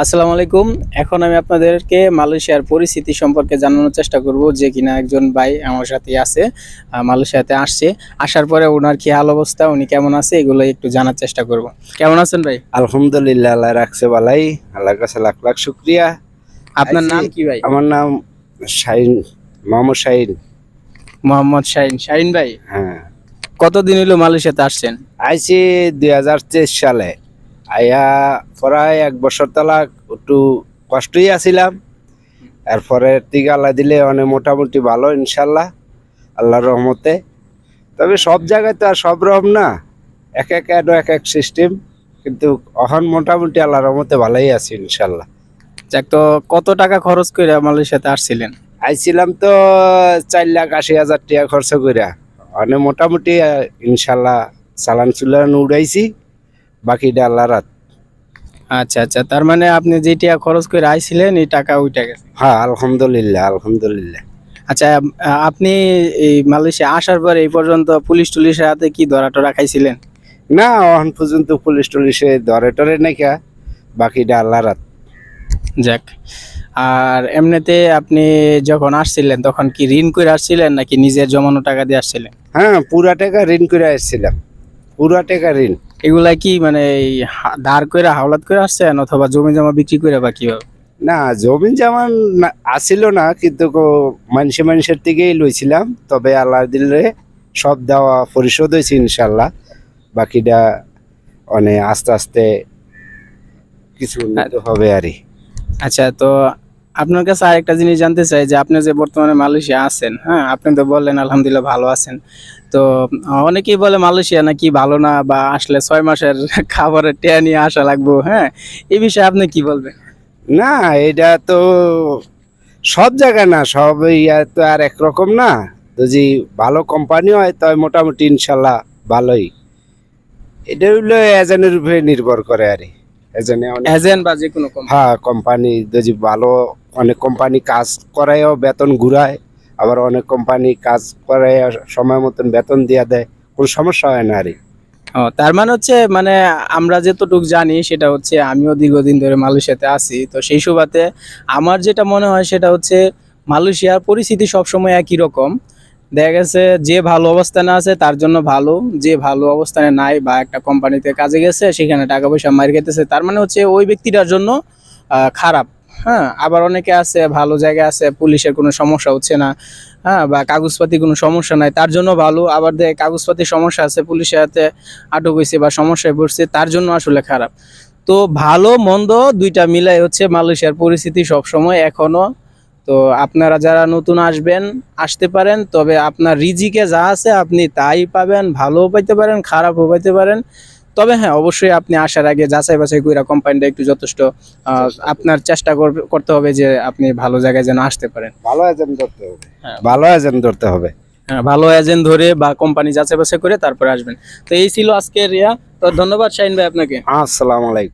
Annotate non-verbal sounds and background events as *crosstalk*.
আসসালামু আলাইকুম। এখন আমি আপনাদেরকে মালয়েশিয়ার পরিস্থিতি সম্পর্কে জানানোর চেষ্টা করব যে কিনা একজন ভাই আমার সাথে আছে মালয়েশিয়াতে আসছে। আসার পরে ওনার কি হাল অবস্থা উনি কেমন আছে এগুলো একটু জানার চেষ্টা করব। কেমন আছেন ভাই? আলহামদুলিল্লাহ আল্লাহ রাখছে বালাই আল্লাহর কাছে লাখ লাখ শুক্রিয়া। আপনার নাম কি ভাই? আমার নাম শাহিন মোহাম্মদ শাহিন মোহাম্মদ শাহিন শাহিন ভাই হ্যাঁ। কতদিন হলো মালয়েশিয়াতে আসছেন? আইসি দুই হাজার তেইশ সালে। আইয়া প্রায় এক বছর তলা একটু কষ্টই আছিলাম। এরপরে টিকা আল্লাহ দিলে অনেক মোটামুটি ভালো ইনশাল্লাহ আল্লাহর রহমতে। তবে সব জায়গায় তো আর সব রকম না। এক এক এক এক এক সিস্টেম কিন্তু অহন মোটামুটি আল্লাহর রহমতে ভালোই আছি ইনশাল্লাহ যাক তো কত টাকা খরচ করে মালয়েশিয়াতে আসছিলেন? আইছিলাম তো চার লাখ আশি হাজার টাকা খরচ কইরা। মানে মোটামুটি ইনশাল্লাহ চালান চুলান উড়াইছি। বাকিটা আল্লাহ রাত আচ্ছা আচ্ছা তার মানে আপনি যে টাকা খরচ করে আইছিলেন এই টাকা উঠে গেছে। হ্যাঁ আলহামদুলিল্লাহ আলহামদুলিল্লাহ। আচ্ছা আপনি এই মালয়েশিয়া আসার পর এই পর্যন্ত পুলিশ টুলিশের হাতে কি ধরা টরা খাইছিলেন? না এখন পর্যন্ত পুলিশ টুলিশে ধরে টরে নাকি বাকিটা আল্লাহ রাত যাক আর এমনিতে আপনি যখন আসছিলেন তখন কি ঋণ করে আসছিলেন নাকি নিজের জমানো টাকা দিয়ে আসছিলেন? হ্যাঁ পুরা টাকা ঋণ করে আসছিলাম। পুরা টাকা ঋণ। এগুলা কি মানে ধার করে হাওলাত করে আসছেন অথবা জমি জমা বিক্রি করে বা কীভাবে? না জমি যেমন না- আসিল না কিন্তু মানুষে মানুষের থেকেই লইছিলাম। তবে আল্লাহ দিলে সব দেওয়া পরিশোধ হয়েছে ইনশাল্লাহ বাকিটা অনেক আস্তে আস্তে কিছু উন্নত হবে আরই। আচ্ছা তো আপনার কাছে আরেকটা জিনিস জানতে চাই যে আপনি যে বর্তমানে মালয়েশিয়া আছেন হ্যাঁ? আপনি তো বললেন আলহামদুলিল্লাহ ভালো আছেন। তো অনেকেই বলে মালয়েশিয়া নাকি ভালো না বা আসলে ছয় মাসের *laughs* খাবারের টেয়া নিয়ে আসা লাগবো হ্যাঁ? এই বিষয়ে আপনি কি বলবেন? না, এটা তো সব জায়গায় না, সব ইয়া তো আর একরকম না। যদি ভালো কোম্পানি হয় তবে মোটামুটি ইনশাল্লাহ ভালোই। এটা হইল এজেন্টের উপরে নির্ভর করে আর এজেন্টে এজেন্ট বা যে কোনো হ্যাঁ কোম্পানি যদি ভালো অনেক কোম্পানি কাজ করায়ও বেতন ঘুরায় আবার অনেক কোম্পানি কাজ করায় সময় মতন বেতন দিয়ে দেয় কোনো সমস্যা হয় না আরে ও তার মানে হচ্ছে মানে আমরা যতটুকু জানি সেটা হচ্ছে আমিও দীর্ঘদিন ধরে মালয়েশিয়াতে আছি তো সেই সুবাদে আমার যেটা মনে হয় সেটা হচ্ছে মালয়েশিয়ার পরিস্থিতি সবসময় একই রকম। দেখা গেছে যে ভালো অবস্থানে আছে, তার জন্য ভালো। যে ভালো অবস্থানে নাই বা একটা কোম্পানিতে কাজে গেছে, সেখানে টাকা পয়সা মার খেতেছে, তার মানে হচ্ছে ওই ব্যক্তিটার জন্য খারাপ। হ্যাঁ আবার অনেকে আছে, ভালো জায়গায় আছে, পুলিশের কোনো সমস্যা হচ্ছে না হ্যাঁ বা কাগজপাতি কোনো সমস্যা নাই, তার জন্য ভালো। আবার দেখ কাগজপাতি সমস্যা আছে, পুলিশের হাতে আটক হয়েছে বা সমস্যায় পড়ছে, তার জন্য আসলে খারাপ। তো ভালো, মন্দ দুইটা মিলাই হচ্ছে মালয়েশিয়ার পরিস্থিতি সব সময় এখনও তো আপনারা যারা নতুন আসবেন আসতে পারেন তবে আপনার রিজিকে যা আছে আপনি তাই পাবেন ভালোও পাইতে পারেন খারাপও পাইতে পারেন। তবে হ্যাঁ অবশ্যই আপনি আসার আগে যাচাই বাছাই করে কোম্পানিটা একটু যথেষ্ট আপনার চেষ্টা করবে- করতে হবে যে আপনি ভালো জায়গায় যেন আসতে পারেন। ভালো এজেন্ট ধরতে হবে। হ্যাঁ। ভালো এজেন্ট ধরতে হবে। হ্যাঁ, ভালো এজেন্ট ধরে বা কোম্পানি যাচাই বাছাই করে তারপরে আসবেন। তো এই ছিল আজকের ইয়া। তো ধন্যবাদ শাহিন ভাই আপনাকে। আসসালামু আলাইকুম।